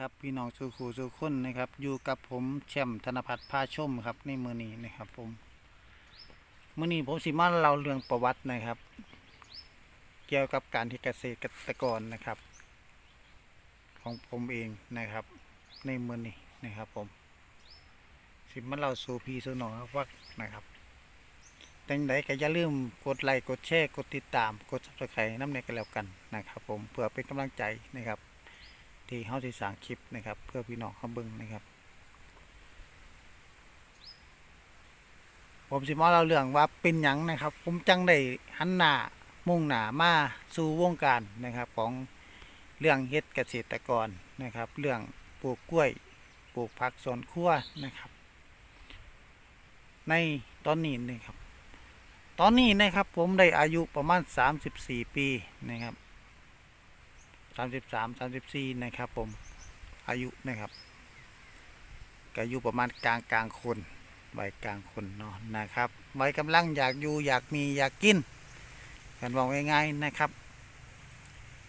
ครับ พี่น้องสุขูสุขคนนะครับ อยู่กับผมแชมป์ธนพัฒน์พาชมครับในมือนี้นะครับ ผมมือนี้ผมสิมาเล่าเรื่องประวัตินะครับ เกี่ยวกับการที่เกษตรกรนะครับ ของผมเองนะครับ ในมือนี้นะครับ ผม สิมาเล่าสู่พี่สู่น้องครับว่านะครับแต่งใดก็อย่าลืมกดไลค์กดแชร์กดติดตามกด subscribe น้ำในกันแล้วกันนะครับ ผมเพื่อเป็นกำลังใจนะครับ ที่เฮาสิสางคลิปนะครับ เพื่อพี่น้องเขาเบิ่งนะครับ ผมสิมาเล่าเรื่องว่าเป็นหยังนะครับ ผมจังได้หันหน้ามุ่งหน้ามาสู่วงการนะครับของเรื่องเฮ็ดเกษตรกรนะครับ เรื่องปลูกกล้วยปลูกผักสวนครัวนะครับ ในตอนนี้นะครับ ตอนนี้นะครับผมได้อายุประมาณ 34 ปีนะครับ 33 34นะครับ ผมอายุนะครับก็อายุประมาณกลางกลางคนวัยกลางคนเนาะนะครับวัยกำลังอยากอยู่อยากมีอยากกินกันบอกง่ายๆนะครับ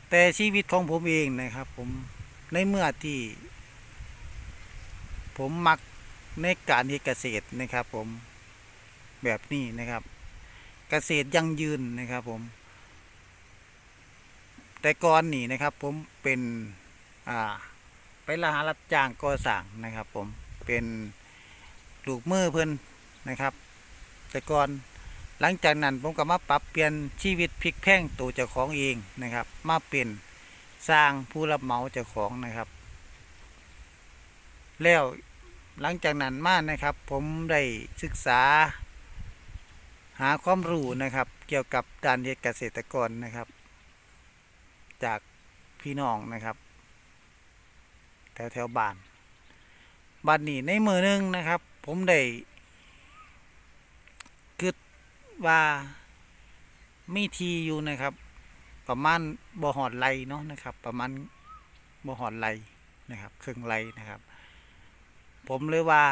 แต่ชีวิตของผมเองนะครับ ผมในเมื่อที่ ผมมักในการที่เกษตรนะครับ ผมแบบนี้นะครับ เกษตรยั่งยืนนะครับ ผม แต่ก่อนนี่นะครับผมเป็นอ่าไปลาหารับจ้างก่อสร้างนะครับผมเป็นลูกมือเพิ่นนะครับ แต่ก่อนหลังจากนั้นผมก็มาปรับเปลี่ยนชีวิตพลิกแพลงตัวเจ้าของเองนะครับ มาเป็นสร้างผู้รับเหมาเจ้าของนะครับ แล้วหลังจากนั้นมานะครับ ผมได้ศึกษา หาความรู้นะครับ เกี่ยวกับการเกษตรกรนะครับ จากพี่น้องนะครับ แถวแถวบ้านบ้านนี้ในมือหนึงนะครับ ผมได้คิดว่ามีทีอยู่นะครับ ประมาณบ่อหอดไรเนาะนะครับ ประมาณบ่อหอดไรนะครับครึ่งไรนะครับ ผมเลยว่า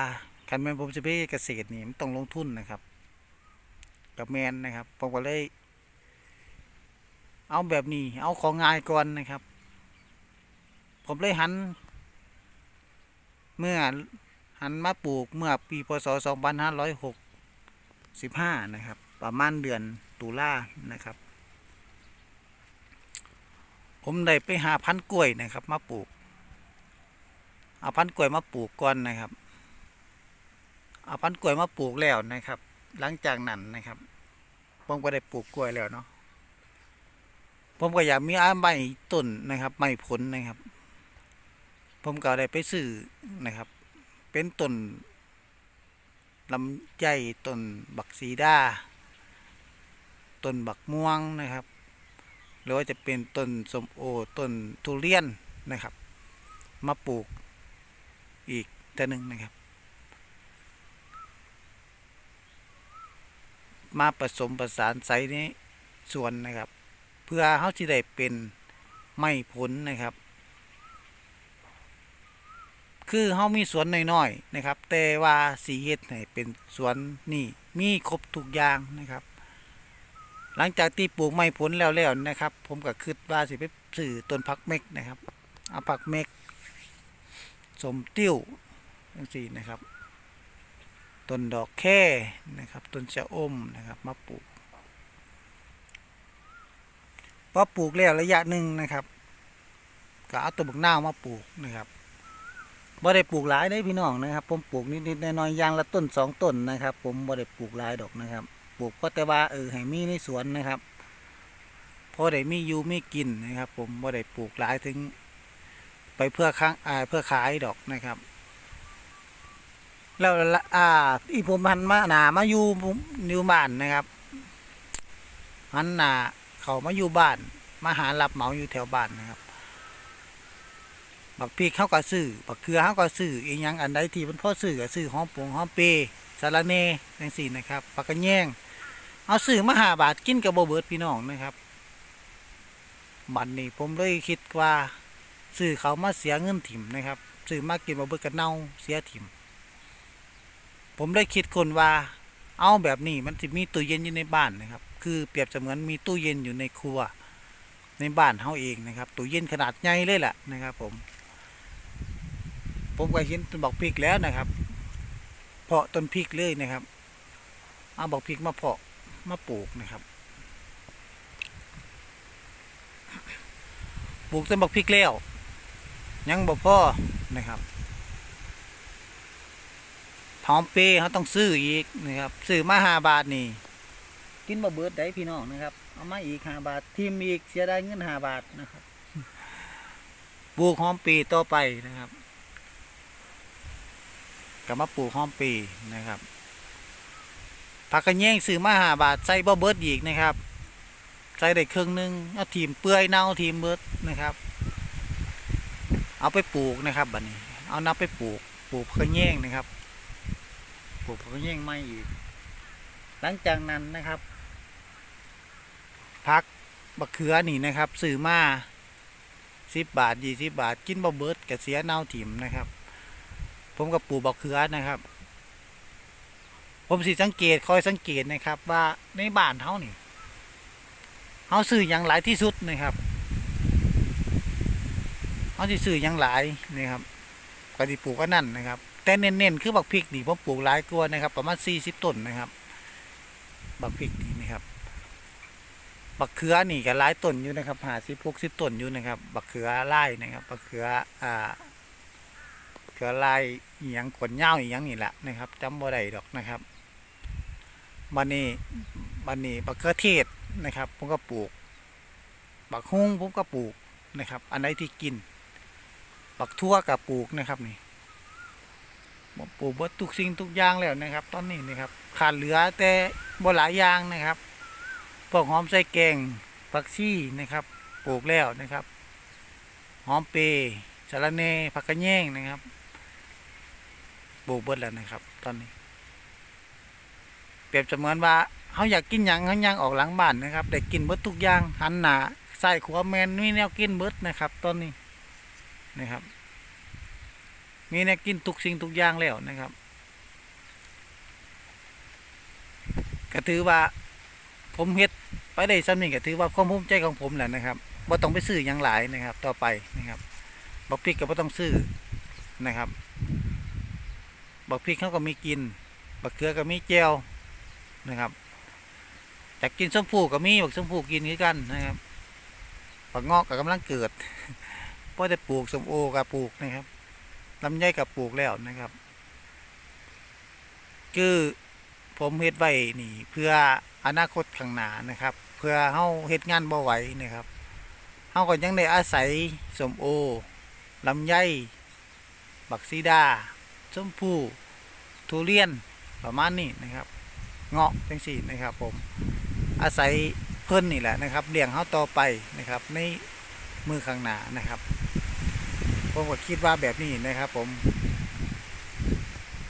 คันแม่นผมจะไปเฮ็ดเกษตรนี่มันต้องลงทุนนะครับ กับแมนนะครับผมก็เลย เอาแบบนี้ เอาของง่ายก่อนนะครับ ผมเลยหัน เมื่อหันมาปลูกเมื่อปีพศ 2565 นะครับ ประมาณเดือนตุลานะครับ ผมได้ไปหาพันธุ์กล้วยนะครับ มาปลูก เอาพันธุ์กล้วยมาปลูกก่อนนะครับ เอาพันธุ์กล้วยมาปลูกแล้วนะครับ หลังจากนั้นนะครับผมก็ได้ปลูกกล้วยแล้วเนาะ ผมก็อยากมีอ้าใบต้นนะครับไม้ผลนะครับ ผมก็ได้ไปซื้อนะครับ เป็นต้นลำไยต้นบักซีดาต้นบักม่วงนะครับหรือว่าจะเป็นต้นสมโอต้นทุเรียนนะครับ มาปลูกอีกตัวหนึ่งนะครับ มาผสมประสานใส่ในส่วนนะครับ เพื่อเขาที่ได้เป็นไม้ผลนะครับ คือเขามีสวนน้อยๆนะครับ แต่ว่าสีเฮ็ดให้เป็นสวนนี่มีครบทุกอย่างนะครับ หลังจากที่ปลูกไม้ผลแล้วๆนะครับ ผมก็คิดว่าสิไปซื้อต้นพักเม็กนะครับเอาผักเม็กสมติ้วจังซี่นะครับต้นดอกแค่นะครับต้นชะอมนะครับมาปลูก พอปลูกแล้วระยะหนึ่งนะครับก็เอาต้นบักนาวมาปลูกนะครับบ่ได้ปลูกหลายได้พี่น้องนะครับ ผมปลูกนิดๆน้อยๆอย่างละต้นสองต้นนะครับ ผมบ่ได้ปลูกหลายดอกนะครับ ปลูกก็แต่ว่าเออให้มีในสวนนะครับพอได้มีอยู่มีกินนะครับ ผมบ่ได้ปลูกหลายถึง ไปเพื่อค้างอ่าเพื่อขายดอกนะครับ แล้วอ่าอีผมหันมาหนามาอยู่ผมอยู่บ้านนะครับหันหนา เขามาอยู่บ้าน มาหารับเหมาอยู่แถวบ้านนะครับ บักพริกเขาก็ซื้อบักเกลือเขาก็ซื้ออีกอย่างอันใดที่มันพ่อซื้อก็ซื้อหอมปงหอมเปย์สารเน่จังสี่นะครับปากกระแยงเอาซื้อมาหาบาทกินกับโบเบิร์ดพี่น้องนะครับบัดนนี้ผมเลยคิดว่าซื้อเขามาเสียเงินถิ่มนะครับซื้อมากินโบเบิร์ดกับเน่าเสียถิ่มผมได้คิดคนว่า เอาแบบนี้มันจะมีตู้เย็นอยู่ในบ้านนะครับ คือเปรียบเสมือนมีตู้เย็นอยู่ในครัว ในบ้านเฮาเองนะครับตู้เย็นขนาดใหญ่เลยแหละนะครับผม ผมก็เห็นต้นบอกพริกแล้วนะครับ เพาะต้นพริกเลยนะครับ เอาบอกพริกมาเพาะมาปลูกนะครับปลูกต้นบอกพริกแล้วยังบ่พ่อนะครับหอมเปรย์เขาต้องซื้ออีกนะครับซื้อมาห้าบาทนี่ กินบ่เบิดได้พี่น้องนะครับ เอามาอีกห้าบาททีมอีกเสียได้เงินห้าบาทนะครับปลูกหอมปีต่อไปนะครับกลับมาปลูกหอมปีนะครับผักกระเยงซื้อมาห้าบาทใส่บ่เบิดอีกนะครับใส่ได้ครึ่งหนึงเอาทีมเปื่อยเน่าทีมเบิดนะครับ เอาไปปลูกนะครับบัดนี้ เอานับไปปลูกปลูกผักกระเยงนะครับปลูกผักกระเยงไม่อีก หลังจากนั้นนะครับ พักบักเขือนี่นะครับซื้อมาสิบบาทยี่สิบาท กินบ่เบิดกะเสียเน่าถิ่มนะครับ ผมกับปลูกบักเขือนะครับ ผมสิสังเกตคอยสังเกตนะครับ ว่าในบ้านเฮานี่เฮาซื้ออย่างหลายที่สุดนะครับเฮาสิซื้ออย่างหลายนะครับก็สิปลูกก็นั่นนะครับ แต่เน้นๆคือบักพริกนี่ผมปลูกหลายกว่านะครับ ประมาณสี่สิบต้นนะครับ บักพริกนี่นะครับ บักเขือนี่ก็หลายต้นอยู่นะครับหาสิบหกสิบต้นอยู่นะครับ บักเขือไล่นะครับบักเขืออ่าเขือไลายอีหยังขนเงาวอีหยังนี่แหละนะครับจำบ่ได้ดอกนะครับบันนี้บันนี้บักเขือเทศนะครับผมก็ปลูก บักฮุ้งผมก็ปลูกนะครับ อันไหนที่กิน บักทั่วกับปลูกนะครับนี่ปลูกเบดทุกสิ่งทุกอย่างแล้วนะครับ ตอนนี้นะครับขาดเหลือแต่บ่หลายอย่างนะครับ พวกหอมใส่แกงผักชีนะครับปลูกแล้วนะครับ หอมเปรย์สะระเนผักกระแยงนะครับปลูกเบิดแล้วนะครับ ตอนนี้ เปรียบเสมือนว่าเขาอยากกินหยังเขาย่างออกหลังบ้านนะครับได้กินเบิดทุกอย่างหันหนาใส่ขวาแมนมีแนวกินเบิดนะครับ ตอนนี้นะครับ มีแนวกินทุกสิ่งทุกอย่างแล้วนะครับก็ถือว่าผมเฮ็ด ไปได้ซ้ำนี่ก็ถือว่าความภูมิใจของผมแหละนะครับบ่ต้องไปซื้อหยังหลายนะครับ ต่อไปนะครับบักพริกก็บ่ต้องซื้อนะครับบักพริกเขาก็มีกินบักเขือก็มีแจวนะครับจากกินส้มผูก็มีบักส้มผูกินคือกันนะครับบักงอกก็กำลังเกิดพอจะปลูกส้มโอก็ปลูกนะครับลำไยก็ปลูกแล้วนะครับ คือผมเฮ็ดไว้นี่เพื่อ อนาคตข้างหน้านะครับ เพื่อเฮาเฮ็ดงานบ่ไหวนะครับเฮาก็ยังได้อาศัยสมโอลำไยบักซีดาส้มผู้ทุเรียนประมาณนี้นะครับ เงาะจังสี่นะครับผมอาศัยเพิ่นนี่แหละนะครับเลี้ยงเฮาต่อไปนะครับในมือข้างหน้านะครับผมก็คิดว่าแบบนี้นะครับผม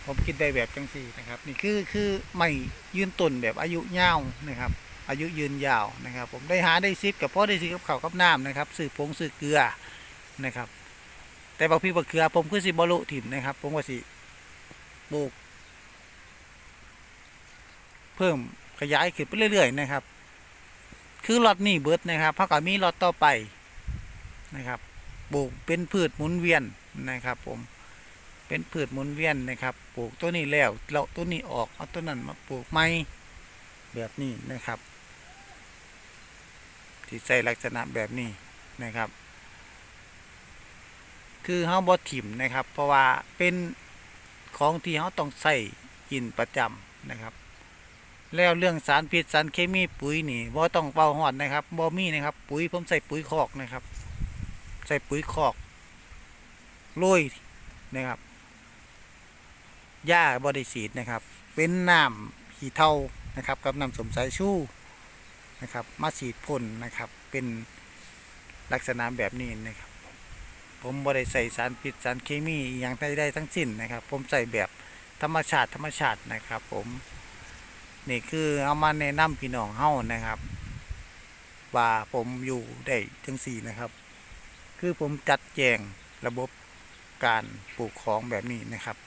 ผมคิดได้แบบจังสี่นะครับ นี่คือคือไม่ยืนต้นแบบอายุยาวนะครับ อายุยืนยาวนะครับ ผมได้หาได้ซิปกับพ่อได้ซิปกับเขากับน้ำนะครับซื้อผงซื้อเกลือนะครับ แต่บักพริกบักเกลือผมคือสิบอลุถิ่มนะครับ ผมว่าสิปลูก เพิ่มขยายขึ้นไปเรื่อย ๆ นะครับ คือล็อตนี้เบิดนะครับพราะก็มีล็อตต่อไปนะครับปลูกเป็นพืชหมุนเวียนนะครับ ผม เป็นพืชหมุนเวียนนะครับ ปลูกตัวนี้แล้วเราตัวนี้ออกเอาตัวนั้นมาปลูกใหม่แบบนี้นะครับ ที่ใส่ลักษณะแบบนี้นะครับ คือเฮาบ่ถิ่มนะครับ เพราะว่าเป็นของที่เฮาต้องใส่กินประจำนะครับแล้วเรื่องสารพิษสารเคมีปุ๋ยนี่บ่ต้องเป่าหอดนะครับบ่มีนะครับ ปุ๋ยผมใส่ปุ๋ยคอกนะครับ ใส่ปุ๋ยคอกโรยนะครับ หญ้าบริสีดนะครับ เป็นน้ำขี้เท่านะครับ กับน้ำสมสายชูนะครับ มาฉีดพ่นนะครับ เป็นลักษณะแบบนี้นะครับ ผมบริใส่สารพิษสารเคมีอย่างใดได้ทั้งสิ้นนะครับ ผมใส่แบบธรรมชาติธรรมชาตินะครับ ผมนี่คือเอามาแนะนำพี่น้องเฮานะครับ ว่าผมอยู่ได้ทั้งสี่นะครับ คือผมจัดแจงระบบการปลูกของแบบนี้นะครับ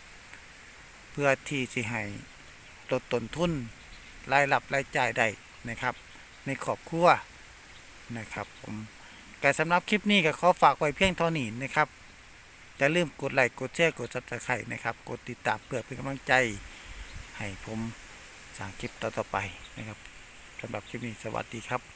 พื่อที่จะให้ลดต้นทุนรายรับรายจ่ายได้นะครับ ในครอบครัวนะครับผมแต่สำหรับคลิปนี้ก็ขอฝากไว้เพียงเท่านี้นะครับอย่าลืมกดไลค์กดแชร์กดซับสไครต์นะครับ กดติดตามเพื่อเป็นกำลังใจ ให้ผมสร้างคลิปต่อๆไปนะครับสำหรับคลิปนี้สวัสดีครับ